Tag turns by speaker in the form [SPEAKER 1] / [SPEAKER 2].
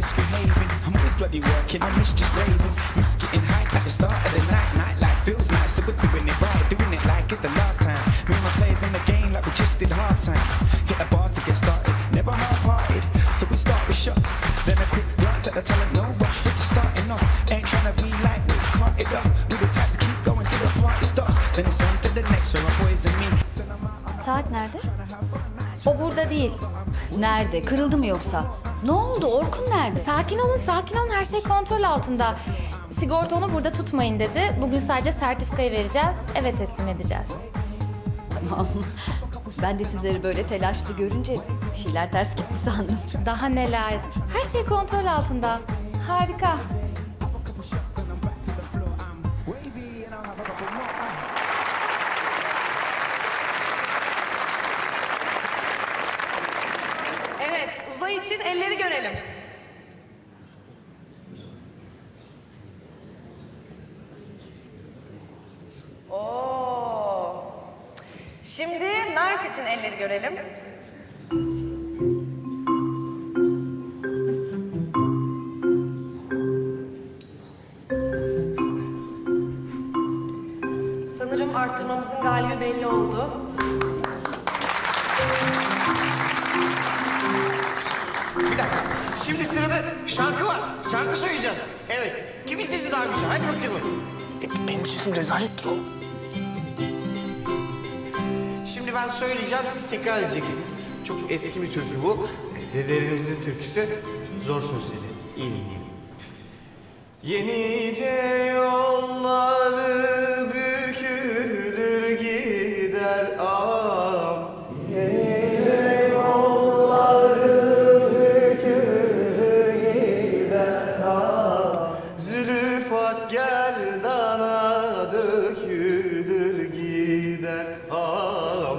[SPEAKER 1] misbehaving. I'm always bloody working, I miss just raving. Miss Ain't tryna be like this, caught it off. We the type to keep going till the party stops. Then it's on to the next, so my boys and me.
[SPEAKER 2] Saat nerede?
[SPEAKER 3] O burada değil.
[SPEAKER 2] Nerede? Kırıldı mı yoksa? Ne oldu? Orkun nerede?
[SPEAKER 3] Sakin olun, sakin olun. Her şey kontrol altında. Sigorta onu burada tutmayın dedi. Bugün sadece sertifikayı vereceğiz, eve teslim edeceğiz.
[SPEAKER 2] Tamam. Ben de sizleri böyle telaşlı görünce bir şeyler ters gitti sandım.
[SPEAKER 3] Daha neler? Her şey kontrol altında. Harika.
[SPEAKER 4] Uzay için elleri görelim. Oo. Şimdi Mert için elleri görelim. Sanırım arttırmamızın galibi belli oldu.
[SPEAKER 5] Şimdi sırada şarkı var. Şarkı söyleyeceğiz. Evet. Kimin sesi daha güzel? Hadi bakalım. E, Benim sesim rezalettir oğlum. Şimdi ben söyleyeceğim, siz tekrar edeceksiniz. Çok eski bir türkü bu. Dedelerimizin türküsü. Zor sözleri. İyi dinleyin. Yenice